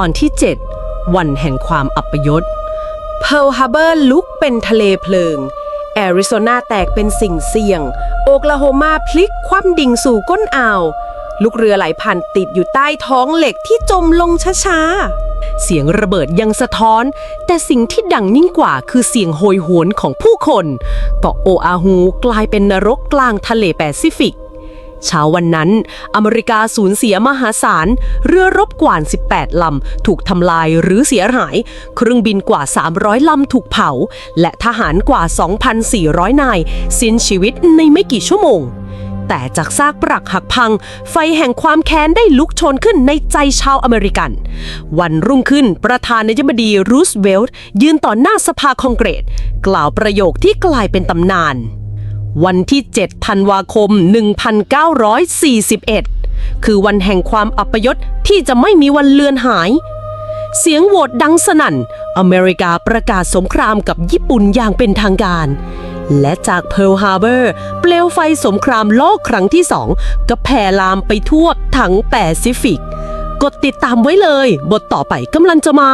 ตอนที่ 7 วันแห่งความอัปยศเพิร์ลฮาร์เบอร์ลุกเป็นทะเลเพลิง แอริโซนาแตกเป็นสิ่งเสี่ยง โอกลาโฮมาพลิกคว่ำดิ่งสู่ก้นอ่าว ลูกเรือไหลายพันติดอยู่ใต้ท้องเหล็กที่จมลงช้าๆ เสียงระเบิดยังสะท้อน แต่สิ่งที่ดังยิ่งกว่าคือเสียงโหยหวนของผู้คน เกาะโออาฮูกลายเป็นนรกกลางทะเลแปซิฟิก เช้าวันนั้น อเมริกาสูญเสียมหาศาล เรือรบกว่า 18 ลำ ถูกทำลายหรือเสียหาย เครื่องบินกว่า 300 ลำถูกเผา และทหารกว่า 2,400 นาย สิ้นชีวิตในไม่กี่ชั่วโมง แต่จากซากปรักหักพัง ไฟแห่งความแค้นได้ลุกโชนขึ้นในใจชาวอเมริกัน วันรุ่งขึ้นประธานาธิบดีรูสเวลต์ยืนต่อหน้าสภาคองเกรส กล่าวประโยคที่กลายเป็นตำนาน วันที่ 7 ธันวาคม 1941 คือวันแห่งความอัปยศที่จะไม่มีวันเลือนหาย เสียงโหวตดังสนั่น อเมริกาประกาศสงครามกับญี่ปุ่นอย่างเป็นทางการ และจากเพิร์ลฮาร์เบอร์ เปลวไฟสงครามโลกครั้งที่สองก็แผ่ลามไปทั่วทั้งแปซิฟิก กดติดตามไว้เลย บทต่อไปกำลังจะมา